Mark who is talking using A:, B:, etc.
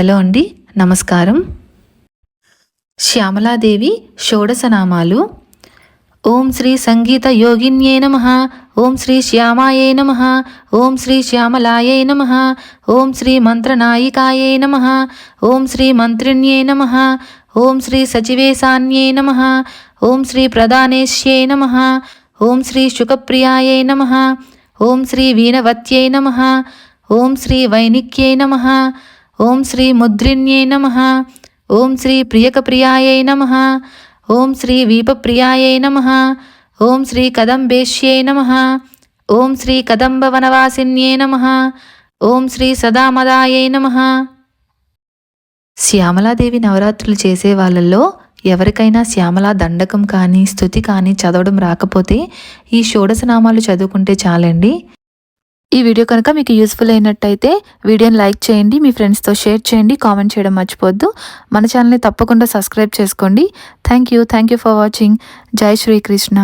A: Hello అండి నమస్కారం శ్యామలాదేవి షోడశనామాలు ఓం శ్రీ సంగీత యోగిన్యే నమ ఓం శ్రీ శ్యామాయే నమ ఓం శ్రీ శ్యామలాయే నమ ఓం శ్రీ మంత్రనాయికాయే నమ ఓం శ్రీ మంత్రిణ్యే నమ ఓం శ్రీ సచివేశాన్యే నమ ఓం శ్రీ ప్రధానేశ్యే నమ ఓం శ్రీ శుకప్రియాయే నమ ఓం శ్రీ వీణవత్యై నమ ఓం శ్రీ వైనిక్యై నమ ఓం శ్రీ ముద్రిణ్యై నమ. ఓం శ్రీ ప్రియకప్రియాయై నమ. ఓం శ్రీ వీపప్రియాయై నమ. ఓం శ్రీ కదంబేష్యై నమ. ఓం శ్రీ కదంబవనవాసిన్యై నమ. ఓం శ్రీ సదామదాయై నమ. శ్యామలాదేవి నవరాత్రులు చేసే వాళ్ళల్లో ఎవరికైనా శ్యామల దండకం కానీ స్థుతి కానీ చదవడం రాకపోతే ఈ షోడశనామాలు చదువుకుంటే చాలండి. ఈ వీడియో కనుక మీకు యూస్ఫుల్ అయినట్టయితే వీడియోని లైక్ చేయండి మీ ఫ్రెండ్స్తో షేర్ చేయండి కామెంట్ చేయడం మర్చిపోద్దు మన ఛానల్ని తప్పకుండా సబ్స్క్రైబ్ చేసుకోండి. Thank you thank you for watching జై శ్రీకృష్ణ